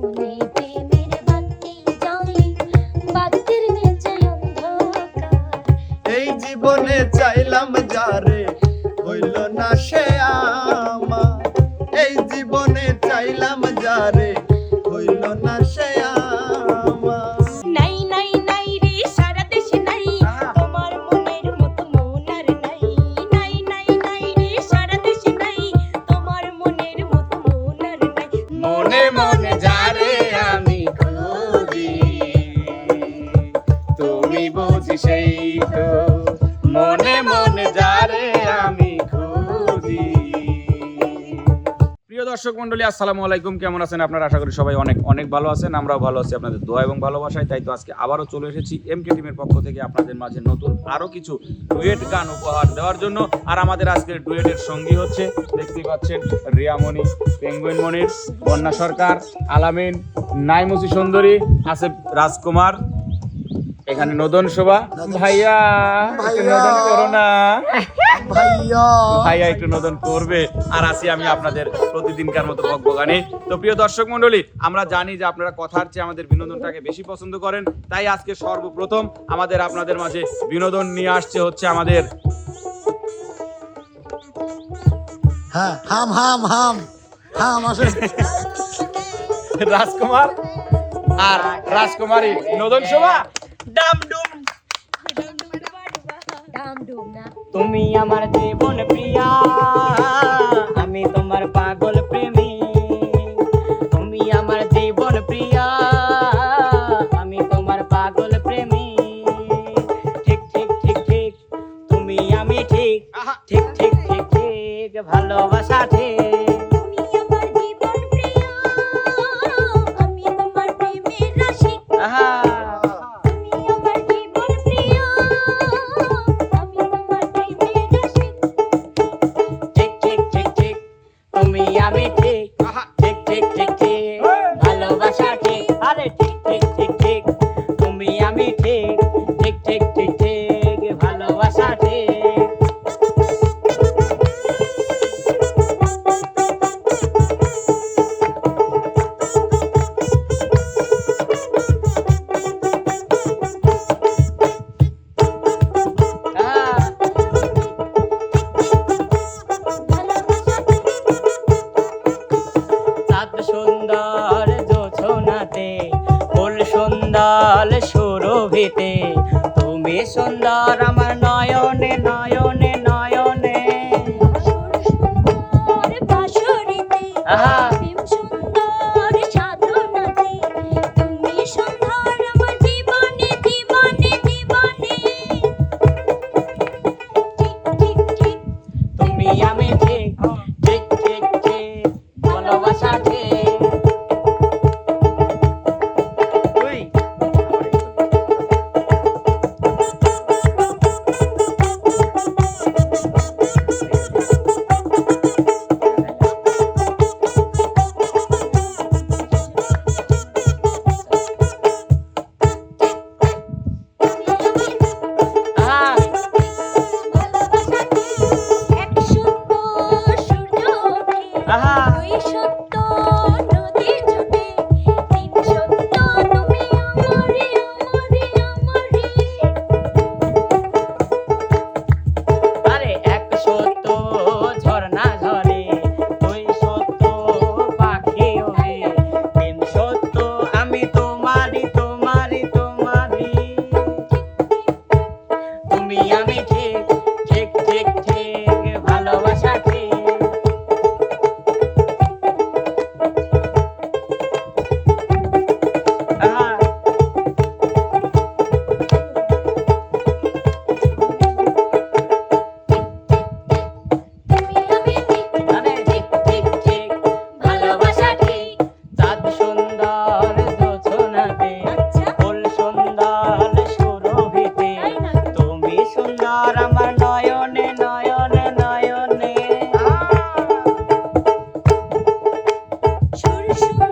মনে প্রেমের মন্ডলী, আসসালামু আলাইকুম। কেমন আছেন আপনারা? আশা করি সবাই অনেক অনেক ভালো আছেন। আমরাও ভালো আছি আপনাদের দোয়া এবং ভালোবাসায়। তাই তো আজকে আবারও চলে এসেছি এম কে টিমের পক্ষ থেকে আপনাদের মাঝে নতুন আরও কিছু ডুয়েট গান উপহার দেওয়ার জন্য। আর আমাদের আজকের ডুয়েটের সঙ্গী হচ্ছে দেখতে পাচ্ছেন, রিয়ামণি, পেঙ্গুইন মনির, বন্যা সরকার, আলামিন, নাইমুসি সুন্দরী, আসেফ রাজকুমার। এখানে নদন শোভা। ভাইয়া নদন করো না। ভাইয়া। ভাইয়া একটু নতুন করবে। আর আসি আমি আপনাদের প্রতিদিনকার মতো বকবগানে। তো প্রিয় দর্শক মন্ডলী আমরা জানি যে আপনারা কথার চেয়ে আমাদের বিনোদনটাকে বেশি পছন্দ করেন। তাই আজকে সর্বপ্রথম আমাদের আপনাদের মাঝে বিনোদন নিয়ে আসছে হচ্ছে আমাদের হ্যাঁ হাম হাম হাম হাম রাজকুমার আর রাজকুমারী। নদন শোভা ডামডুম তুমি আমার জীবন প্রিয়া আমি সুর সুর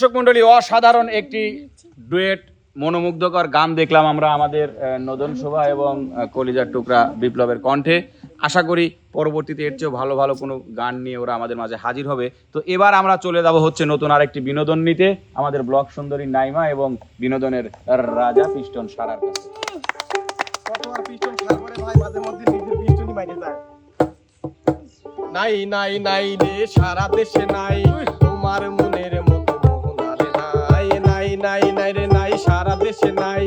দর্শক মন্ডলী অসাধারণ একটি ডুয়েট মনোমুগ্ধকর গান দেখলাম আমরা আমাদের নদন শোভা এবং কলিজার টুকরা বিপ্লবের কণ্ঠে। আশা করি পরবর্তীতে এর চেয়েও ভালো ভালো কোনো গান নিয়ে ওরা আমাদের মাঝে হাজির হবে। তো এবার আমরা চলে যাব হচ্ছে নতুন আরেকটি বিনোদন নিতে আমাদের ব্লক সুন্দরী নাইমা এবং বিনোদনের রাজা পিস্টন সারার কাছে। নাই নাই নাই রে সারা দেশে নাই। তোমার নাই নাই রে নাই সারা দেশে নাই।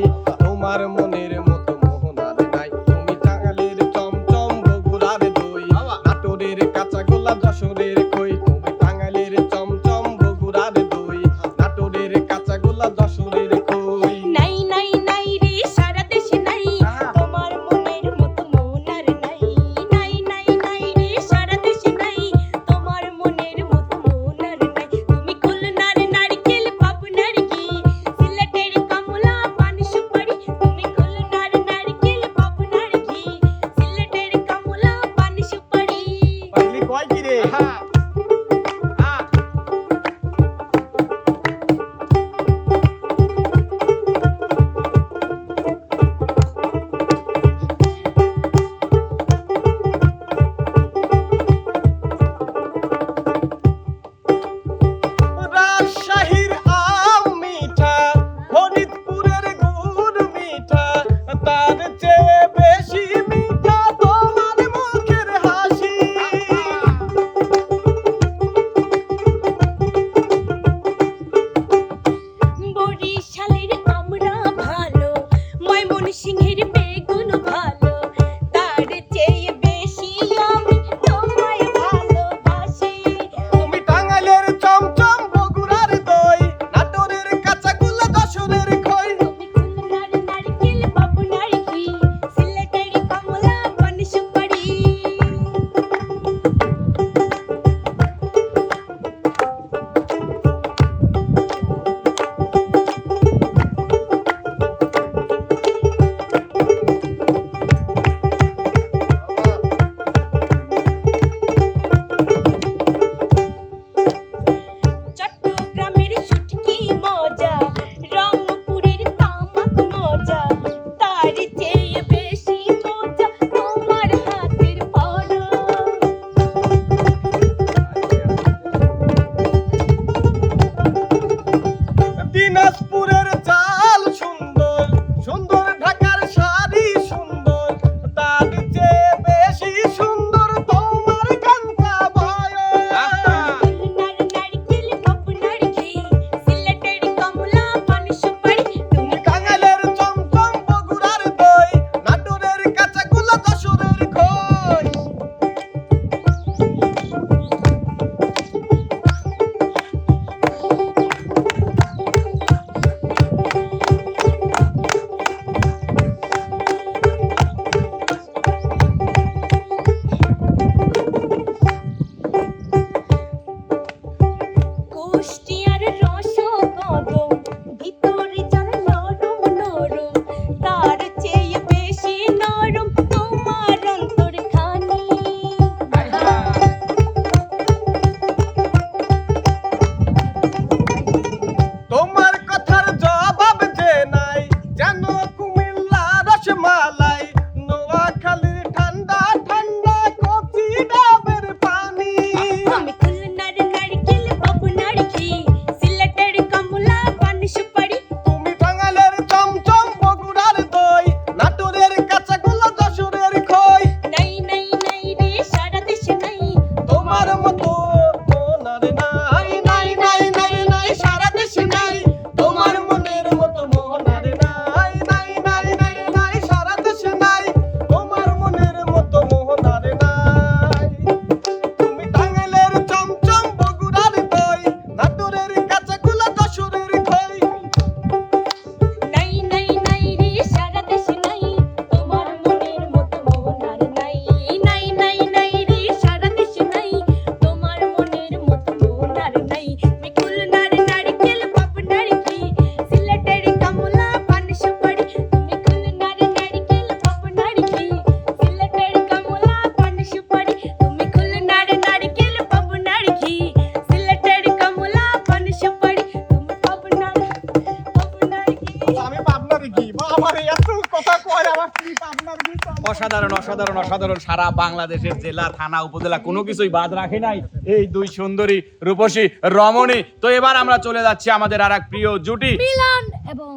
অসাধারণ অসাধারণ সারা বাংলাদেশের জেলা থানা উপজেলা কোনো কিছুই বাদ রাখে নাই। এই দুই সুন্দরী রূপসী রমণী। তো এবার আমরা চলে যাচ্ছি আমাদের আর এক প্রিয় জুটি। মিলন এবং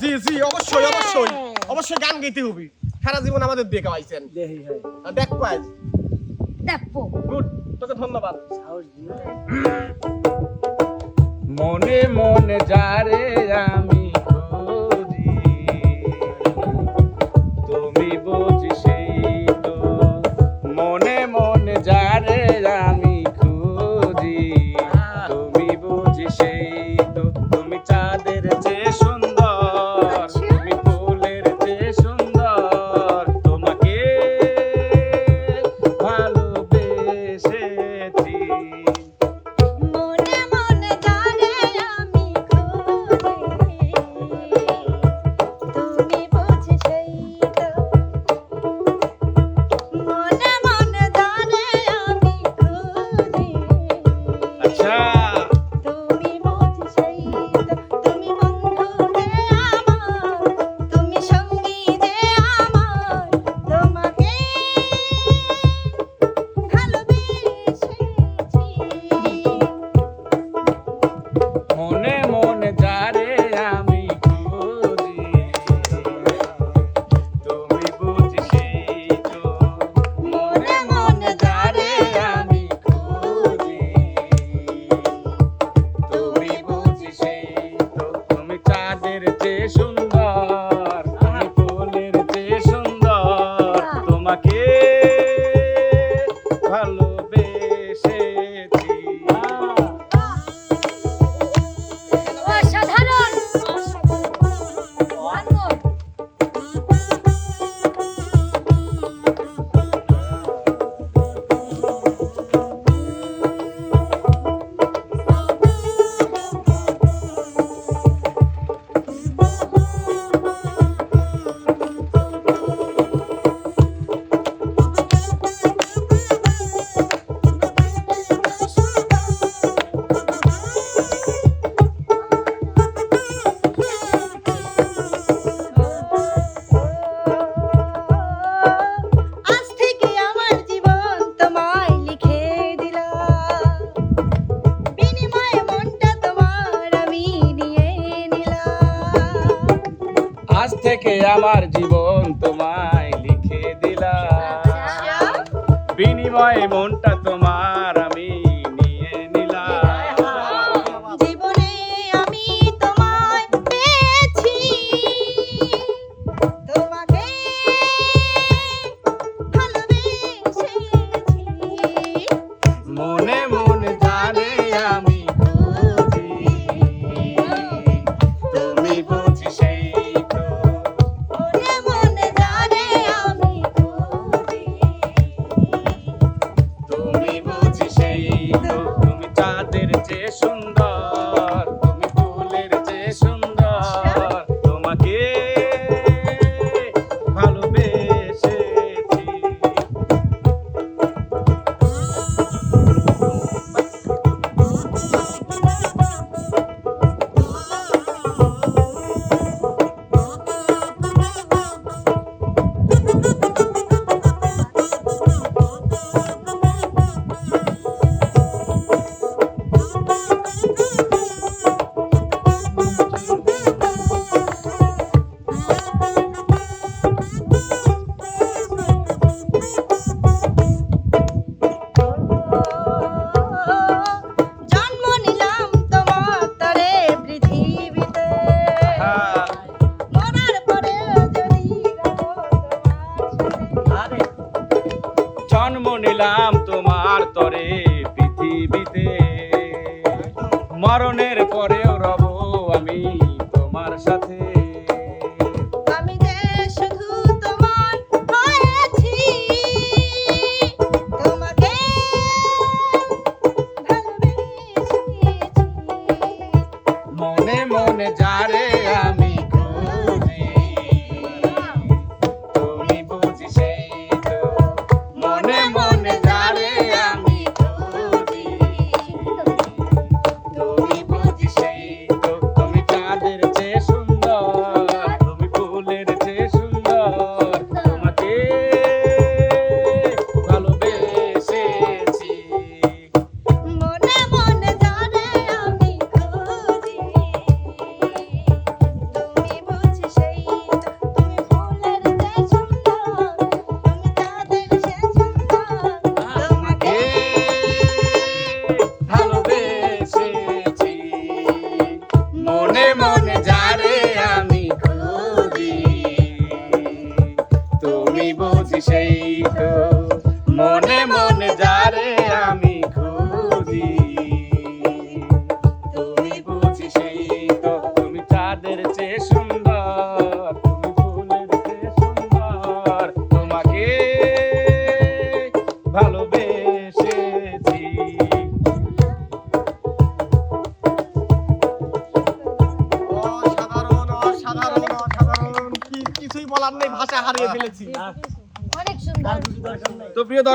জি জি অবশ্যই অবশ্যই। অবশ্যই গান গাইতে হবে। সারা জীবন আমাদের দিয়ে গাওয়াইছেন দেখ পাই দেখো। গুড তোকে ধন্যবাদ। মনে মনে যারে আমি Oh.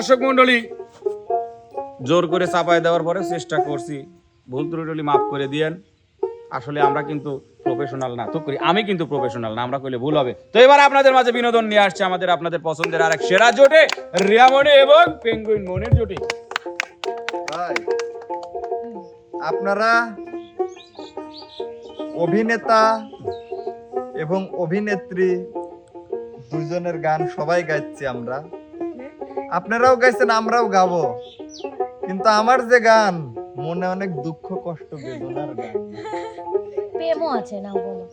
দর্শক মন্ডলী জোর করে চাপায় দেওয়ার পরে চেষ্টা করছি। ভুল ত্রুটি মাফ করে দিয়েন। আসলে আমরা কিন্তু প্রফেশনাল না তো করি। আমি কিন্তু প্রফেশনাল না আমরা কইলে ভুল হবে। তো এবার আপনাদের মাঝে বিনোদন নিয়ে আসছে আমাদের আপনাদের পছন্দের আরেক সেরা জোটে রিয়ামণি এবং পেঙ্গুইন মনির জোটে। ভাই আপনারা অভিনেতা এবং অভিনেত্রী দুজনের গান সবাই গাইছি আমরা। আপনারাও গাইছেন আমরাও গাবো। কিন্তু আমার যে গান মনে অনেক দুঃখ কষ্ট বেদনার গান। প্রেমও আছে না বলো।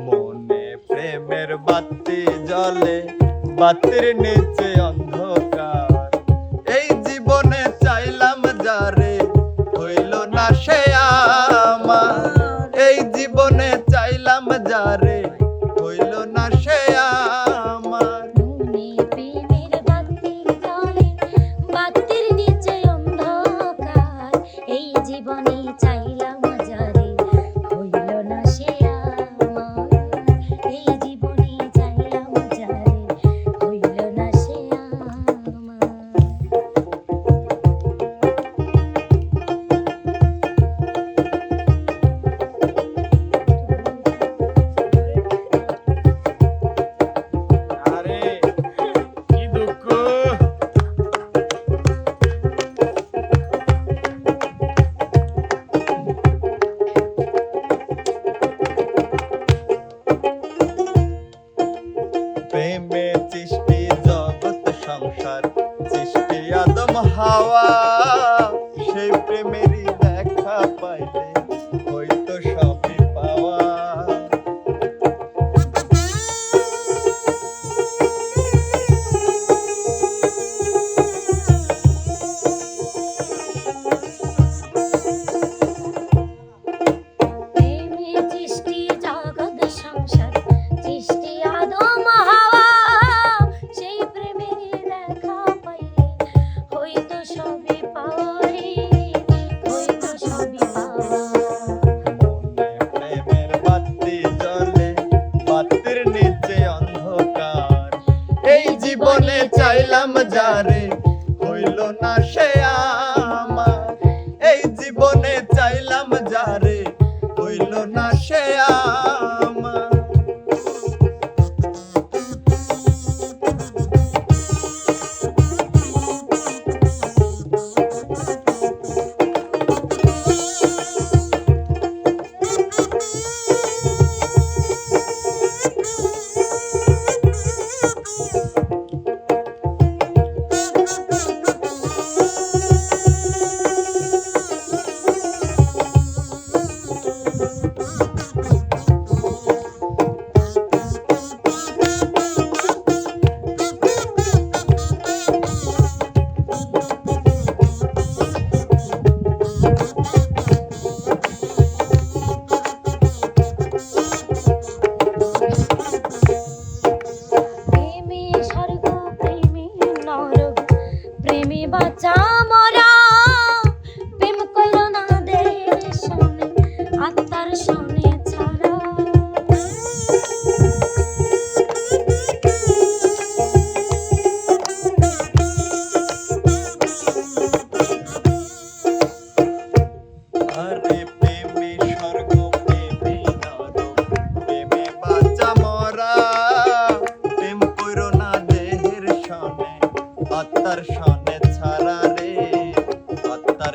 মনে প্রেমের বাতি জলে বাতির নিচে অন্ধকার। নিচে অন্ধকার। এই জীবনে চাইলাম যারে হইল না সে আত্মার সনে ছাড়া রে আত্মার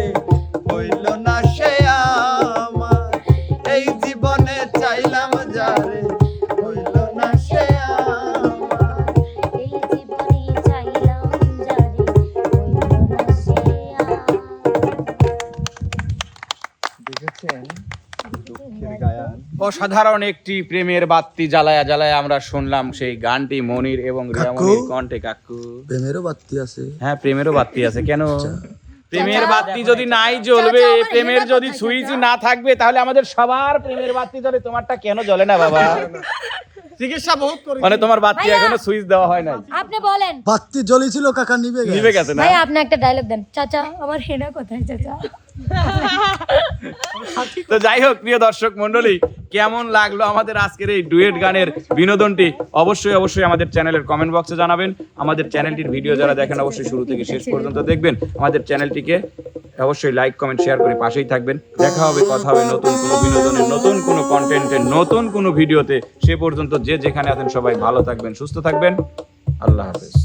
অসাধারণ একটি প্রেমের বাতি জ্বালায়া জ্বালায়া আমরা শুনলাম সেই গানটি মনির এবং রিয়ামনির? কণ্ঠে কাকু। প্রেমেরও বাত্তি আছে। হ্যাঁ প্রেমেরও বাতি আছে কেন? প্রেমের চাচা, বাতি যদি নাই জ্বলবে প্রেমের যদি সুইচ না থাকবে তাহলে আমাদের সবার প্রেমের বাতি জ্বলে। তোমারটা কেন জ্বলে না বাবা? চিকিৎসা বহুত করে মানে তোমার বাতি এখনও সুইচ দেওয়া হয় নাই। আপনি বলেন। বাত্তি জ্বলেছিল কাকা নিবে গেছে। নিভে গেছে না? ভাই আপনি একটা ডায়লগ দেন। চাচা আমার হেনা কোথায় চাচা। তো যাই হোক, প্রিয় দর্শক মন্ডলী কেমন লাগল আমাদের আজকের এই ডুয়েট গানের বিনোদনটি? অবশ্যই অবশ্যই আমাদের চ্যানেলের কমেন্ট বক্সে জানাবেন। আমাদের চ্যানেলটির ভিডিও যারা দেখেন, অবশ্যই শুরু থেকে শেষ পর্যন্ত দেখবেন। আমাদের চ্যানেলটিকে অবশ্যই লাইক কমেন্ট শেয়ার করে পাশেই থাকবেন। দেখা হবে, কথা হবে নতুন কোনো বিনোদনের, নতুন কোনো কন্টেন্টের নতুন কোনো ভিডিওতে সে পর্যন্ত যে যেখানে আছেন সবাই ভালো থাকবেন, সুস্থ থাকবেন। আল্লাহ হাফেজ।